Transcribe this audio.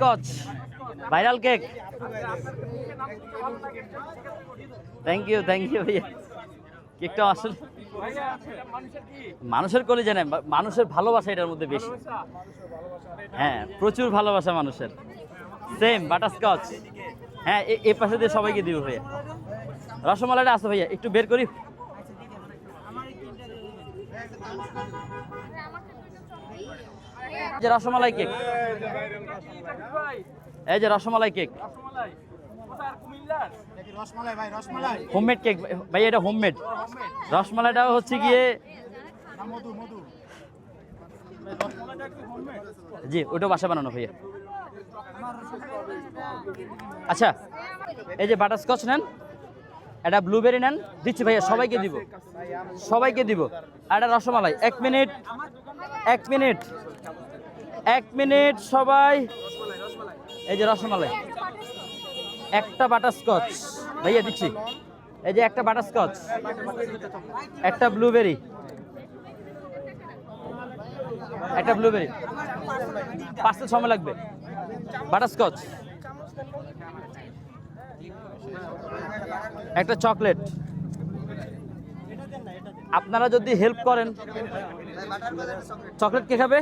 Butterscotch viral cake. Thank you thank you ভাইয়া। কেকটা আসলে মানুষের কলে জানে মানুষের ভালোবাসা এটার মধ্যে বেশি। হ্যাঁ প্রচুর ভালোবাসা মানুষের। সেম বাটারস্কচ হ্যাঁ এ- পাশে দিয়ে সবাইকে দিব ভাইয়া। রসমালাইটা আছে ভাইয়া একটু বের করি। যে রসমালাই কেক। এই যে রসমালাই কেক। হোমমেড কেক ভাই এটা হোমমেড রসমালাইটা হচ্ছে গিয়ে জি, ওটা বাসা বানানো, ভাইয়া। আচ্ছা এই যে বাটারস্কচ নেন, এটা ব্লুবেরি নেন, দিচ্ছি ভাইয়া, সবাইকে দিব। সবাইকে দিব। আর এটা রসমালাই, এক মিনিট এক মিনিট। এক মিনিট সবাই। এই যে রসমালাই। একটা বাটারস্কচ। ভাইয়া, দিচ্ছি। এই যে একটা বাটারস্কচ। একটা ব্লুবেরি। একটা ব্লুবেরি। পাঁচটা সময় লাগবে। বাটারস্কচ। একটা চকলেট। আপনারা যদি হেল্প করেন। চকলেট কে খাবে?